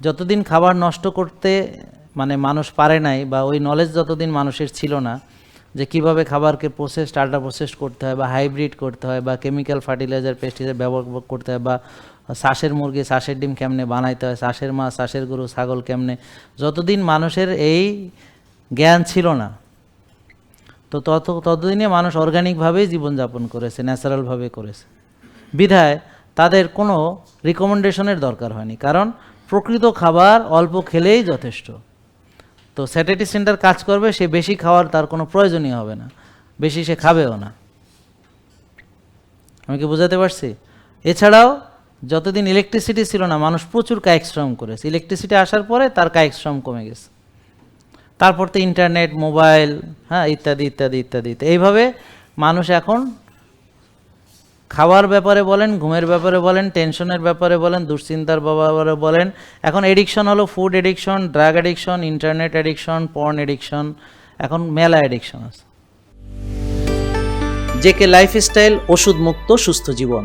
যতদিন খাবার নষ্ট করতে মানে মানুষ পারে নাই বা ওই নলেজ যতদিন মানুষের ছিল না, যে কীভাবে খাবারকে প্রসেস আল্ট্রা প্রসেস করতে হয় বা হাইব্রিড করতে হয় বা কেমিক্যাল ফার্টিলাইজার পেস্টিসাইড ব্যবহার করতে হয় বা শ্বাসের মুরগি শ্বাসের ডিম কেমনে বানাইতে হয় শ্বাসের মাছ শ্বাসের গরু, ছাগল কেমনে, যতদিন মানুষের এই জ্ঞান ছিল না, তো তত, ততদিনে মানুষ অর্গানিকভাবেই জীবনযাপন করেছে ন্যাচারালভাবে করেছে। বিধায় তাদের কোনো রিকমেন্ডেশনের দরকার হয়নি, কারণ প্রকৃত খাবার অল্প খেলেই যথেষ্ট। তো স্যাটেটি সেন্টার কাজ করবে, সে বেশি খাওয়ার তার কোনো প্রয়োজনই হবে না। বেশি সে খাবেও না। আমি কি বোঝাতে পারছি? এছাড়াও, যতদিন ইলেকট্রিসিটি ছিল না, মানুষ প্রচুর কায়িক শ্রম করেছে। ইলেকট্রিসিটি আসার পরে তার কায়িক শ্রম কমে গেছে। তারপর তো ইন্টারনেট মোবাইল হ্যাঁ ইত্যাদি ইত্যাদি ইত্যাদি। এইভাবে মানুষ এখন খাওয়ার ব্যাপারে বলেন, ঘুমের ব্যাপারে বলেন, টেনশনের ব্যাপারে বলেন, দুশ্চিন্তার ব্যাপারে বলেন। এখন এডিকশন হলো food addiction drug addiction internet addiction porn addiction এখন মেলা এডিকশন আছে। জেকে লাইফস্টাইল ওষুধ মুক্ত সুস্থ জীবন।